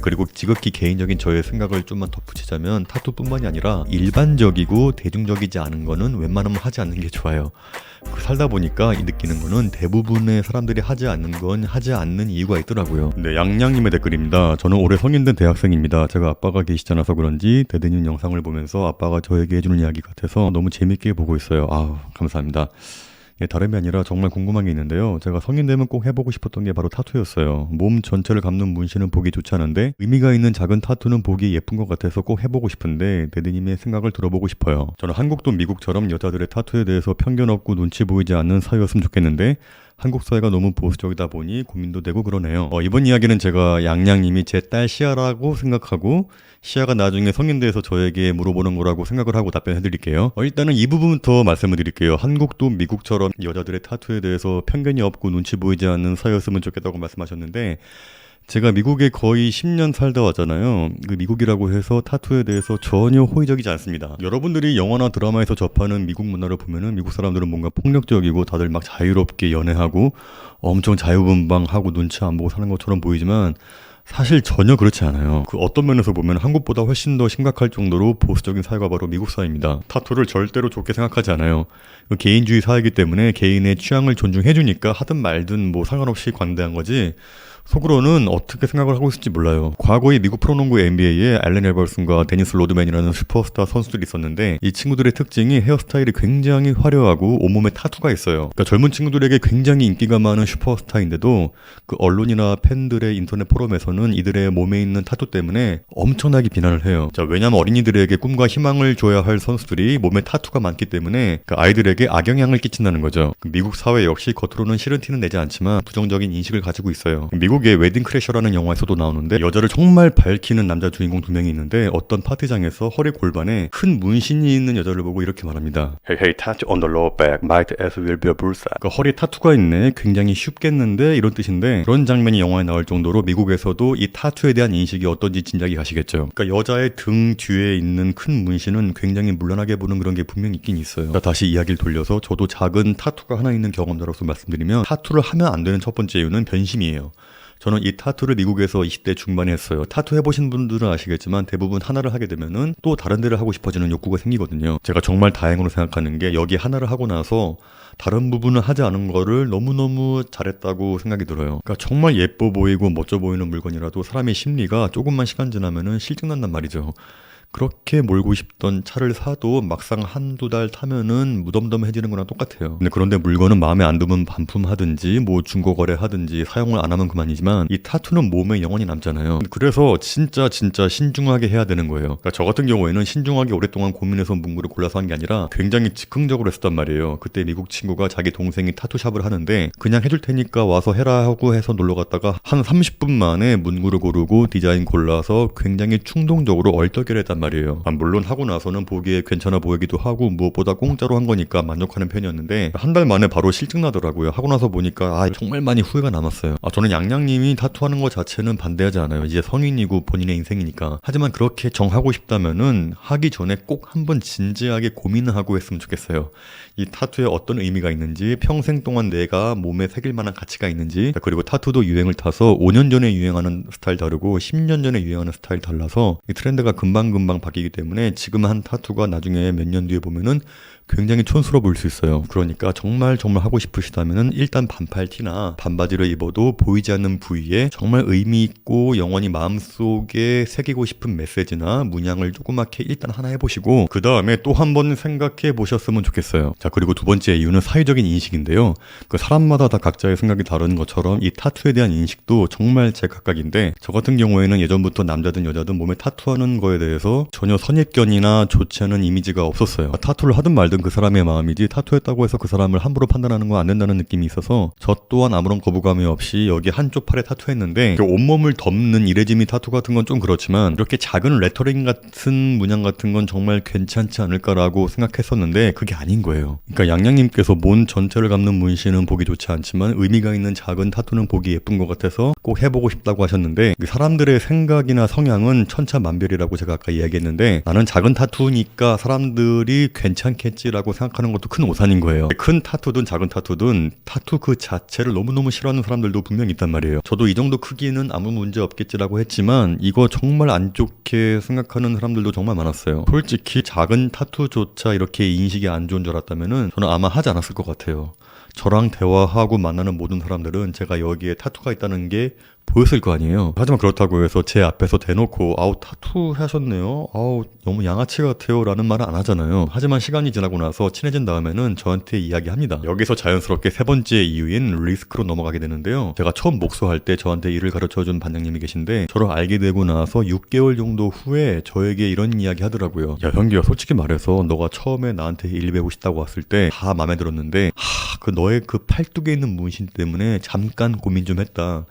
그리고 지극히 개인적인 저의 생각을 좀만 덧붙이자면 타투뿐만이 아니라 일반적이고 대중적이지 않은 거는 웬만하면 하지 않는 게 좋아요. 그 살다 보니까 이 느끼는 거는 대부분의 사람들이 하지 않는 건 하지 않는 이유가 있더라고요. 네, 양양님의 댓글입니다. 저는 올해 성인된 대학생입니다. 제가 아빠가 계시지 않아서 그런지 대드님 영상을 보면서 아빠가 저에게 해주는 이야기 같아서 너무 재밌게 보고 있어요. 아우, 감사합니다. 예, 다름이 아니라 정말 궁금한 게 있는데요. 제가 성인 되면 꼭 해보고 싶었던 게 바로 타투였어요. 몸 전체를 감는 문신은 보기 좋지 않은데 의미가 있는 작은 타투는 보기 예쁜 것 같아서 꼭 해보고 싶은데 데드님의 생각을 들어보고 싶어요. 저는 한국도 미국처럼 여자들의 타투에 대해서 편견 없고 눈치 보이지 않는 사회였으면 좋겠는데 한국 사회가 너무 보수적이다 보니 고민도 되고 그러네요. 어, 이번 이야기는 제가 양양님이 제 딸 시아라고 생각하고 시아가 나중에 성인 돼서 저에게 물어보는 거라고 생각을 하고 답변해 드릴게요. 어, 일단은 이 부분부터 말씀을 드릴게요. 한국도 미국처럼 여자들의 타투에 대해서 편견이 없고 눈치 보이지 않는 사회였으면 좋겠다고 말씀하셨는데 제가 미국에 거의 10년 살다 왔잖아요. 그 미국이라고 해서 타투에 대해서 전혀 호의적이지 않습니다. 여러분들이 영화나 드라마에서 접하는 미국 문화를 보면은 미국 사람들은 뭔가 폭력적이고 다들 막 자유롭게 연애하고 엄청 자유분방하고 눈치 안 보고 사는 것처럼 보이지만 사실 전혀 그렇지 않아요. 그 어떤 면에서 보면 한국보다 훨씬 더 심각할 정도로 보수적인 사회가 바로 미국 사회입니다. 타투를 절대로 좋게 생각하지 않아요. 그 개인주의 사회이기 때문에 개인의 취향을 존중해주니까 하든 말든 뭐 상관없이 관대한 거지. 속으로는 어떻게 생각을 하고 있을지 몰라요. 과거에 미국 프로농구 NBA에 알렌 에버슨과 데니스 로드맨이라는 슈퍼스타 선수들이 있었는데 이 친구들의 특징이 헤어스타일이 굉장히 화려하고 온몸에 타투가 있어요. 그러니까 젊은 친구들에게 굉장히 인기가 많은 슈퍼스타인데도 그 언론이나 팬들의 인터넷 포럼에서는 이들의 몸에 있는 타투 때문에 엄청나게 비난을 해요. 자, 왜냐면 어린이들에게 꿈과 희망을 줘야 할 선수들이 몸에 타투가 많기 때문에 그 아이들에게 악영향을 끼친다는 거죠. 그 미국 사회 역시 겉으로는 싫은 티는 내지 않지만 부정적인 인식을 가지고 있어요. 미국 의 웨딩 크래셔라는 영화에서도 나오는데 여자를 정말 밝히는 남자 주인공 두 명이 있는데 어떤 파티장에서 허리 골반에 큰 문신이 있는 여자를 보고 이렇게 말합니다. Hey, hey, tattoo on the lower back might as well be a bullseye. 그러니까 허리에 타투가 있네. 굉장히 쉽겠는데 이런 뜻인데 그런 장면이 영화에 나올 정도로 미국에서도 이 타투에 대한 인식이 어떤지 짐작이 가시겠죠. 그러니까 여자의 등 뒤에 있는 큰 문신은 굉장히 물란하게 보는 그런 게 분명히 있긴 있어요. 그러니까 다시 이야기를 돌려서 저도 작은 타투가 하나 있는 경험자로서 말씀드리면 타투를 하면 안 되는 첫 번째 이유는 변심이에요. 저는 이 타투를 미국에서 20대 중반에 했어요. 타투 해보신 분들은 아시겠지만 대부분 하나를 하게 되면은 또 다른 데를 하고 싶어지는 욕구가 생기거든요. 제가 정말 다행으로 생각하는 게 여기 하나를 하고 나서 다른 부분을 하지 않은 거를 너무너무 잘했다고 생각이 들어요. 그러니까 정말 예뻐 보이고 멋져 보이는 물건이라도 사람의 심리가 조금만 시간 지나면은 실증난단 말이죠. 그렇게 몰고 싶던 차를 사도 막상 한두 달 타면은 무덤덤해지는 거랑 똑같아요. 근데 그런데 물건은 마음에 안 들면 반품하든지 뭐 중고 거래하든지 사용을 안 하면 그만이지만 이 타투는 몸에 영원히 남잖아요. 그래서 진짜 진짜 신중하게 해야 되는 거예요. 그러니까 저 같은 경우에는 신중하게 오랫동안 고민해서 문구를 골라서 한 게 아니라 굉장히 즉흥적으로 했었단 말이에요. 그때 미국 친구가 자기 동생이 타투샵을 하는데 그냥 해줄 테니까 와서 해라 하고 해서 놀러 갔다가 한 30분 만에 문구를 고르고 디자인 골라서 굉장히 충동적으로 얼떨결했단 말이에요. 아, 물론 하고 나서는 보기에 괜찮아 보이기도 하고 무엇보다 공짜로 한 거니까 만족하는 편이었는데 한 달 만에 바로 실증 나더라고요. 하고 나서 보니까 아 정말 많이 후회가 남았어요. 아 저는 양양님이 타투하는 것 자체는 반대하지 않아요. 이제 성인이고 본인의 인생이니까. 하지만 그렇게 정하고 싶다면은 하기 전에 꼭 한번 진지하게 고민을 하고 했으면 좋겠어요. 이 타투에 어떤 의미가 있는지 평생 동안 내가 몸에 새길 만한 가치가 있는지 그리고 타투도 유행을 타서 5년 전에 유행하는 스타일 다르고 10년 전에 유행하는 스타일 달라서 이 트렌드가 금방금방 바뀌기 때문에 지금 한 타투가 나중에 몇 년 뒤에 보면은 굉장히 촌스러워 보일 수 있어요. 그러니까 정말 정말 하고 싶으시다면은 일단 반팔 티나 반바지를 입어도 보이지 않는 부위에 정말 의미 있고 영원히 마음속에 새기고 싶은 메시지나 문양을 조그맣게 일단 하나 해보시고 그 다음에 또 한 번 생각해 보셨으면 좋겠어요. 자 그리고 두 번째 이유는 사회적인 인식인데요. 그 사람마다 다 각자의 생각이 다른 것처럼 이 타투에 대한 인식도 정말 제각각인데 저 같은 경우에는 예전부터 남자든 여자든 몸에 타투하는 거에 대해서 전혀 선입견이나 좋지 않은 이미지가 없었어요. 타투를 하든 말든 그 사람의 마음이지 타투했다고 해서 그 사람을 함부로 판단하는 건 안 된다는 느낌이 있어서 저 또한 아무런 거부감이 없이 여기 한쪽 팔에 타투했는데 그 온몸을 덮는 이레지미 타투 같은 건 좀 그렇지만 이렇게 작은 레터링 같은 문양 같은 건 정말 괜찮지 않을까라고 생각했었는데 그게 아닌 거예요. 그러니까 양양님께서 몸 전체를 감는 문신은 보기 좋지 않지만 의미가 있는 작은 타투는 보기 예쁜 것 같아서 꼭 해보고 싶다고 하셨는데 그 사람들의 생각이나 성향은 천차만별이라고 제가 아까 이야기 얘기했는데 나는 작은 타투니까 사람들이 괜찮겠 지라고 생각하는 것도 큰 오산인 거예요. 큰 타투든 작은 타투든 타투 그 자체를 너무너무 싫어하는 사람들도 분명히 있단 말이에요. 저도 이 정도 크기는 아무 문제 없겠지라고 했지만 이거 정말 안 좋게 생각하는 사람들도 정말 많았어요. 솔직히 작은 타투조차 이렇게 인식이 안 좋은 줄 알았다면은 저는 아마 하지 않았을 것 같아요. 저랑 대화하고 만나는 모든 사람들은 제가 여기에 타투가 있다는 게 보였을 거 아니에요. 하지만 그렇다고 해서 제 앞에서 대놓고 아우 타투 하셨네요. 아우 너무 양아치 같아요라는 말은 안 하잖아요. 하지만 시간이 지나고 나서 친해진 다음에는 저한테 이야기합니다. 여기서 자연스럽게 세 번째 이유인 리스크로 넘어가게 되는데요. 제가 처음 목수할 때 저한테 일을 가르쳐준 반장님이 계신데 저를 알게 되고 나서 6개월 정도 후에 저에게 이런 이야기 하더라고요. 야 현기야 솔직히 말해서 너가 처음에 나한테 일 배우고 싶다고 왔을 때 다 마음에 들었는데 하, 그 너의 그 팔뚝에 있는 문신 때문에 잠깐 고민 좀 했다.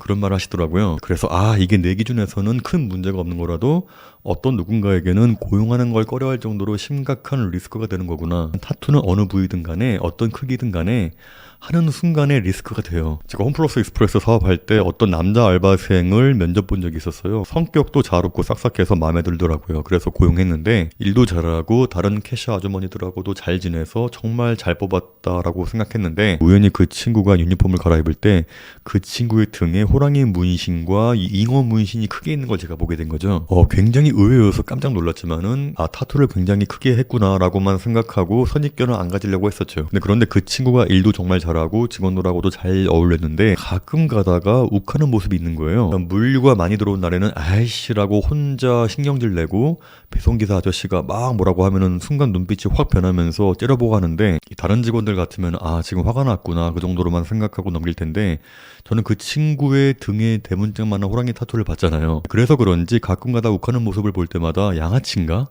그런 말 하시더라고요. 그래서 아 이게 내 기준에서는 큰 문제가 없는 거라도 어떤 누군가에게는 고용하는 걸 꺼려할 정도로 심각한 리스크가 되는 거구나. 타투는 어느 부위든 간에 어떤 크기든 간에 하는 순간에 리스크가 돼요. 제가 홈플러스 익스프레스 사업할 때 어떤 남자 알바생을 면접 본 적이 있었어요. 성격도 잘 웃고 싹싹해서 마음에 들더라고요. 그래서 고용했는데 일도 잘하고 다른 캐셔 아주머니들하고도 잘 지내서 정말 잘 뽑았다라고 생각했는데 우연히 그 친구가 유니폼을 갈아입을 때 그 친구의 등에 호랑이 문신과 이 잉어 문신이 크게 있는 걸 제가 보게 된 거죠. 어, 굉장히 의외여서 깜짝 놀랐지만은 아 타투를 굉장히 크게 했구나라고만 생각하고 선입견을 안 가지려고 했었죠. 근데 그런데 그 친구가 일도 정말 잘하고 직원들하고도 잘 어울렸는데 가끔 가다가 욱하는 모습이 있는 거예요. 물류가 많이 들어온 날에는 아이씨라고 혼자 신경질 내고 배송기사 아저씨가 막 뭐라고 하면은 순간 눈빛이 확 변하면서 째려보고 하는데 다른 직원들 같으면 아 지금 화가 났구나 그 정도로만 생각하고 넘길 텐데 저는 그 친구 의 등에 대문짝만한 호랑이 타투를 봤잖아요. 그래서 그런지 가끔가다 욱하는 모습을 볼 때마다 양아치인가?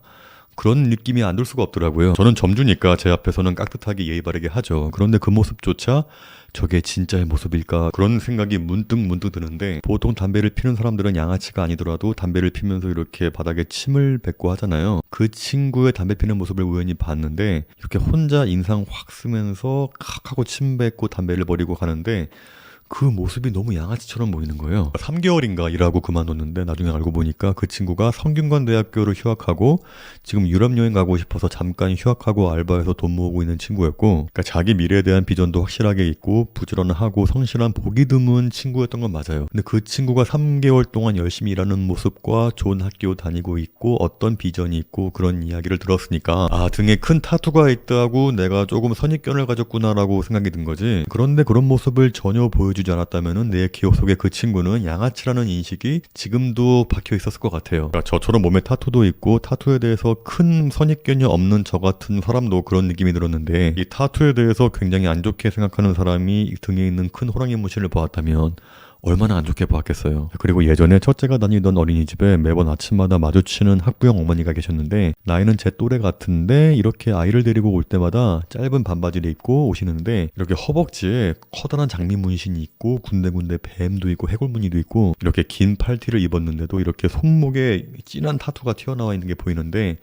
그런 느낌이 안 들 수가 없더라고요. 저는 점주니까 제 앞에서는 깍듯하게 예의 바르게 하죠. 그런데 그 모습조차 저게 진짜의 모습일까 그런 생각이 문득 문득 드는데 보통 담배를 피는 사람들은 양아치가 아니더라도 담배를 피면서 이렇게 바닥에 침을 뱉고 하잖아요. 그 친구의 담배 피는 모습을 우연히 봤는데 이렇게 혼자 인상 확 쓰면서 칵 하고 침 뱉고 담배를 버리고 가는데 그 모습이 너무 양아치처럼 보이는 거예요. 3개월인가 일하고 그만뒀는데 나중에 알고 보니까 그 친구가 성균관 대학교를 휴학하고 지금 유럽 여행 가고 싶어서 잠깐 휴학하고 알바해서 돈 모으고 있는 친구였고 그러니까 자기 미래에 대한 비전도 확실하게 있고 부지런하고 성실한 보기 드문 친구였던 건 맞아요. 근데 그 친구가 3개월 동안 열심히 일하는 모습과 좋은 학교 다니고 있고 어떤 비전이 있고 그런 이야기를 들었으니까 아 등에 큰 타투가 있다고 내가 조금 선입견을 가졌구나라고 생각이 든 거지. 그런데 그런 모습을 전혀 보여주지 않았다면은 내 기억 속에 그 친구는 양아치라는 인식이 지금도 박혀 있었을 것 같아요. 그러니까 저처럼 몸에 타투도 있고 타투에 대해서 큰 선입견이 없는 저 같은 사람도 그런 느낌이 들었는데 이 타투에 대해서 굉장히 안 좋게 생각하는 사람이 등에 있는 큰 호랑이 문신을 보았다면 얼마나 안 좋게 보았겠어요. 그리고 예전에 첫째가 다니던 어린이집에 매번 아침마다 마주치는 학부형 어머니가 계셨는데 나이는 제 또래 같은데 이렇게 아이를 데리고 올 때마다 짧은 반바지를 입고 오시는데 이렇게 허벅지에 커다란 장미 문신이 있고 군데군데 뱀도 있고 해골무늬도 있고 이렇게 긴 팔티를 입었는데도 이렇게 손목에 진한 타투가 튀어나와 있는 게 보이는데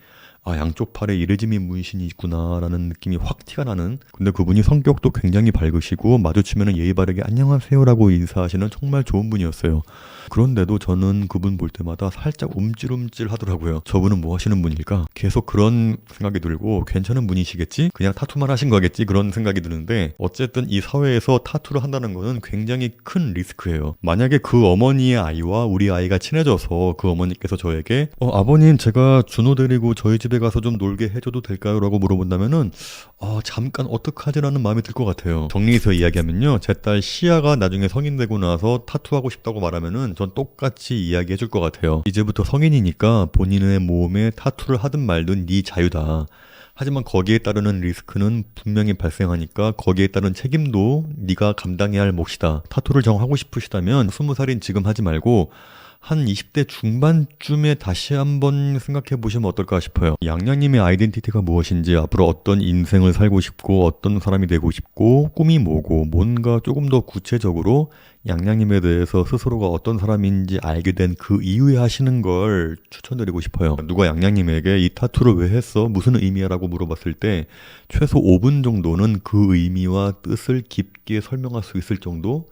아 양쪽 팔에 이레지미 문신이 있구나라는 느낌이 확 티가 나는. 근데 그분이 성격도 굉장히 밝으시고 마주치면 예의 바르게 안녕하세요라고 인사하시는 정말 좋은 분이었어요. 그런데도 저는 그분 볼 때마다 살짝 움찔움찔 하더라고요. 저분은 뭐 하시는 분일까? 계속 그런 생각이 들고 괜찮은 분이시겠지? 그냥 타투만 하신 거겠지? 그런 생각이 드는데 어쨌든 이 사회에서 타투를 한다는 거는 굉장히 큰 리스크예요. 만약에 그 어머니의 아이와 우리 아이가 친해져서 그 어머니께서 저에게 어 아버님 제가 준호 데리고 저희 집에 가서 좀 놀게 해줘도 될까요? 라고 물어본다면은 아 잠깐 어떡하지라는 마음이 들 것 같아요. 정리해서 이야기하면요. 제 딸 시아가 나중에 성인 되고 나서 타투하고 싶다고 말하면은 전 똑같이 이야기해 줄 것 같아요. 이제부터 성인이니까 본인의 몸에 타투를 하든 말든 네 자유다. 하지만 거기에 따르는 리스크는 분명히 발생하니까 거기에 따른 책임도 네가 감당해야 할 몫이다. 타투를 정하고 싶으시다면 스무 살인 지금 하지 말고 한 20대 중반쯤에 다시 한번 생각해 보시면 어떨까 싶어요. 양양님의 아이덴티티가 무엇인지 앞으로 어떤 인생을 살고 싶고 어떤 사람이 되고 싶고 꿈이 뭐고 뭔가 조금 더 구체적으로 양양님에 대해서 스스로가 어떤 사람인지 알게 된 그 이후에 하시는 걸 추천드리고 싶어요. 누가 양양님에게 이 타투를 왜 했어? 무슨 의미야 라고 물어봤을 때 최소 5분 정도는 그 의미와 뜻을 깊게 설명할 수 있을 정도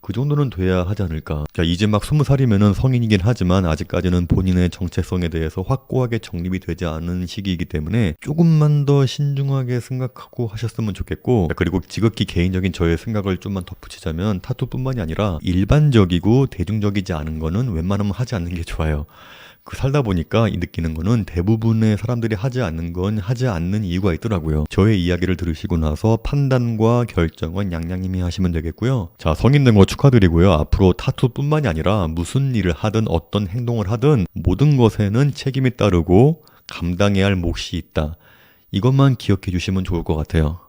그 정도는 돼야 하지 않을까. 그러니까 이제 막 스무 살이면은 성인이긴 하지만 아직까지는 본인의 정체성에 대해서 확고하게 정립이 되지 않은 시기이기 때문에 조금만 더 신중하게 생각하고 하셨으면 좋겠고 그리고 지극히 개인적인 저의 생각을 좀만 덧붙이자면 타투뿐만이 아니라 일반적이고 대중적이지 않은 거는 웬만하면 하지 않는 게 좋아요. 그 살다 보니까 이 느끼는 거는 대부분의 사람들이 하지 않는 건 하지 않는 이유가 있더라고요. 저의 이야기를 들으시고 나서 판단과 결정은 양양님이 하시면 되겠고요. 자, 성인 된 거 축하드리고요. 앞으로 타투뿐만이 아니라 무슨 일을 하든 어떤 행동을 하든 모든 것에는 책임이 따르고 감당해야 할 몫이 있다. 이것만 기억해 주시면 좋을 것 같아요.